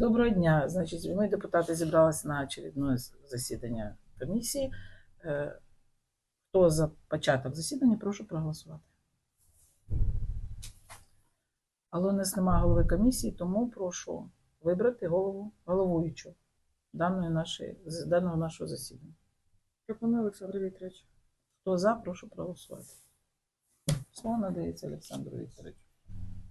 Доброго дня. Значить, ми, депутати, зібралися на очередне засідання комісії. Е, Хто за початок засідання, прошу проголосувати. Але у нас немає голови комісії, тому прошу вибрати голову головуючу даної нашої, даного нашого засідання. Пропоную Олександр Вікторович. Хто за, прошу проголосувати. Слово надається Олександру Вікторовичу.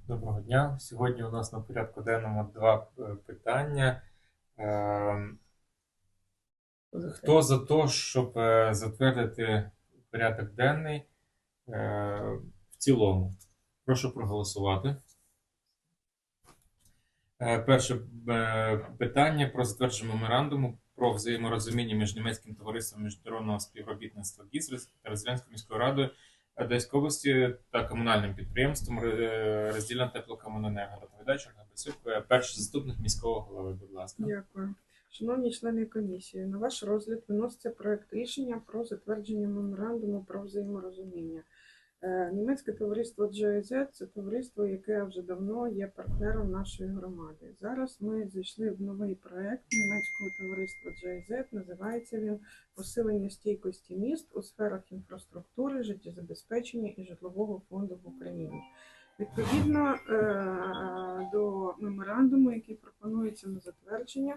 Доброго дня. Сьогодні у нас на порядку денному два е, питання. Ем, Хто за те, щоб е, затвердити порядок денний е, в цілому? Прошу проголосувати. Перше питання про затвердження меморандуму про взаєморозуміння між німецьким товариством міжнародного співробітництва ГІСРИС та Розв'янською міською радою Одеської області та комунальним підприємством е, роздільна теплокомуненерго. Доповідач Ольга Басюк, е, перший заступник міського голови, будь ласка. Дякую. Шановні члени комісії, на ваш розгляд виноситься проект рішення про затвердження меморандуму про взаєморозуміння. Е, Німецьке товариство GIZ – це товариство, яке вже давно є партнером нашої громади. Зараз ми зайшли в новий проект німецького товариства GIZ. Називається він посилення стійкості міст у сферах інфраструктури, життєзабезпечення і житлового фонду в Україні. Відповідно е, до меморандуму, який пропонується на затвердження,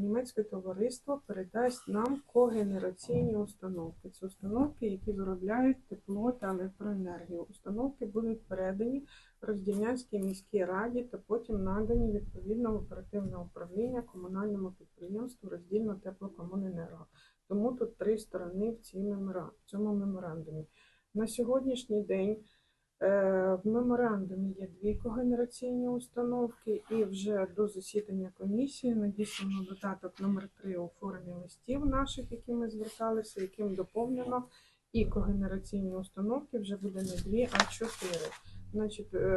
німецьке товариство передасть нам когенераційні установки. Це установки, які виробляють тепло та електроенергію. Установки будуть передані Роздільнянській міській раді та потім надані відповідно в оперативне управління комунальному підприємству роздільно теплокомуненерго. Тому тут три сторони в, цій мемора... в цьому меморандумі. На сьогоднішній день Е, В меморандумі є дві когенераційні установки, і вже до засідання комісії надіслано додаток номер 3 у формі листів наших, які ми зверталися, яким доповнено і когенераційні установки вже буде не дві, а чотири. Значить, е,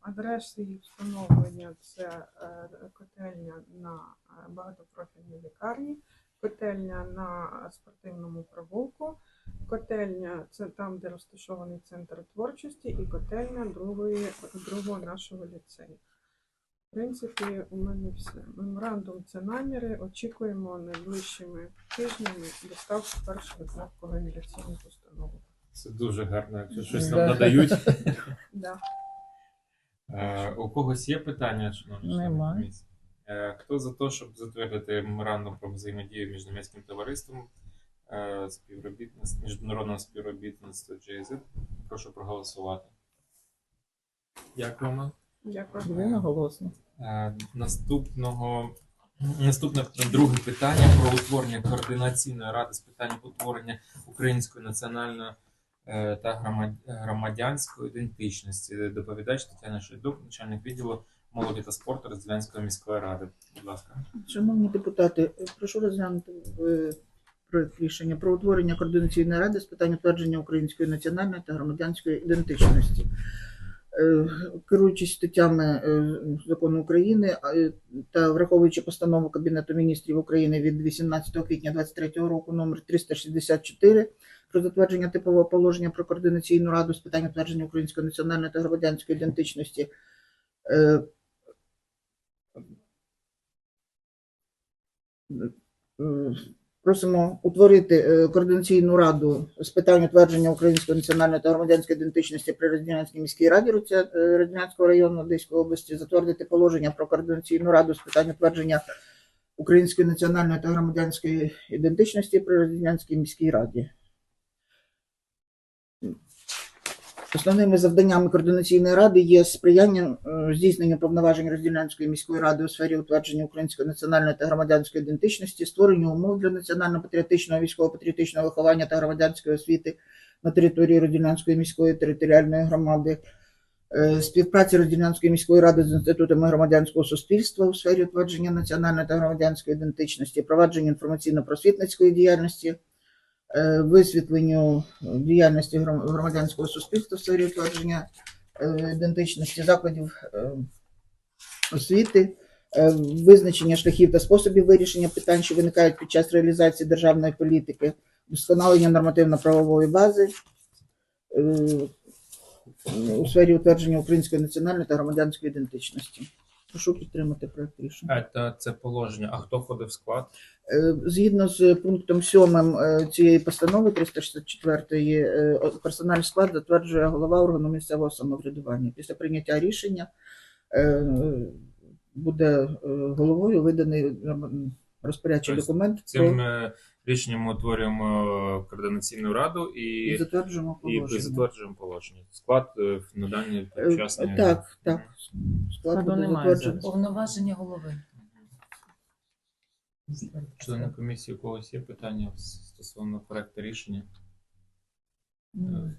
адреси їх встановлення це е, котельня на е, багатопрофільній лікарні, котельня на спортивному провулку, Котельня це там, де розташований центр творчості, і котельня другої, другого нашого ліцею. В принципі, у мене все. Меморандум це наміри. Очікуємо найближчими тижнями доставку перших двох когенераційних установок. Це дуже гарно, якщо щось нам надають. Да. Е, У когось є питання, шановні члени комісії? Е, Хто за те, щоб затвердити меморандум про взаємодію між німецьким товариством співробітництва, міжнародного співробітництва GIZ? Прошу проголосувати. Дякуємо. Дякую. Єдиноголосно. Е, Наступного наступне друге питання про утворення координаційної ради з питань утворення української національної е, та громадянської ідентичності. Доповідач Тетяна Шейдук, начальник відділу молоді та спорту Розділянської міської ради. Будь ласка. Шановні депутати, прошу розглянути е, проект рішення про утворення координаційної ради з питань утвердження української національної та громадянської ідентичності. Е, Керуючись статтями е, закону України е, та враховуючи постанову Кабінету міністрів України від 18 квітня 2023 року номер 364 про затвердження типового положення про координаційну раду з питань утвердження української національної та громадянської ідентичності. Просимо утворити е, координаційну раду з питань утвердження української національної та громадянської ідентичності при Роднянській міській раді Руця- е, району Одеської області, затвердити положення про координаційну раду з питань утвердження української національної та громадянської ідентичності при Роднянській міській раді. Основними завданнями координаційної ради є сприяння здійсненню повноважень Розділянської міської ради у сфері утвердження української національної та громадянської ідентичності, створення умов для національно-патріотичного, військово-патріотичного виховання та громадянської освіти на території Розділянської міської територіальної громади, е, співпраці Розділянської міської ради з інститутами громадянського суспільства у сфері утвердження національної та громадянської ідентичності, провадження інформаційно-просвітницької діяльності, висвітленню діяльності громадянського суспільства в сфері утвердження е, ідентичності закладів е, освіти, е, визначення шляхів та способів вирішення питань, що виникають під час реалізації державної політики, вдосконалення нормативно-правової бази е, у сфері утвердження української національної та громадянської ідентичності. Прошу підтримати проект рішення. А, Та це положення. А хто входив в склад? Е, Згідно з пунктом 7 е, цієї постанови 364 е, персональний склад затверджує голова органу місцевого самоврядування. Після прийняття рішення е, буде е, головою виданий розпорядчий Тобто документ Цим про- е, рішенням ми утворюємо координаційну раду і і, затверджуємо і положення. затверджуємо положення. Склад е, на дані Е, вчасний. Так, так. Склад Складу буде немає затверджений. Повноваження голови. Члени комісії, у когось є питання стосовно проекту рішення? М.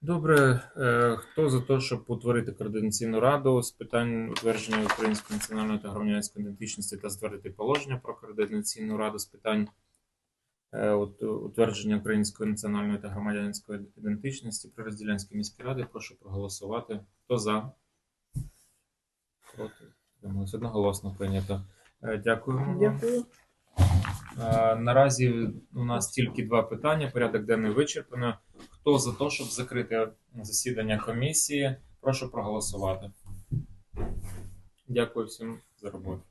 Добре, е, хто за те, щоб утворити координаційну раду з питань утвердження української національної та громадянської ідентичності та затвердити положення про координаційну раду з питань е, утвердження української національної та громадянської ідентичності при Розділянській міській раді, прошу проголосувати. Хто за? Проти? Одноголосно прийнято. Е, Дякуємо. Дякую. Наразі у нас тільки два питання. Порядок денний вичерпано. Хто за те, щоб закрити засідання комісії? Прошу проголосувати. Дякую всім за роботу.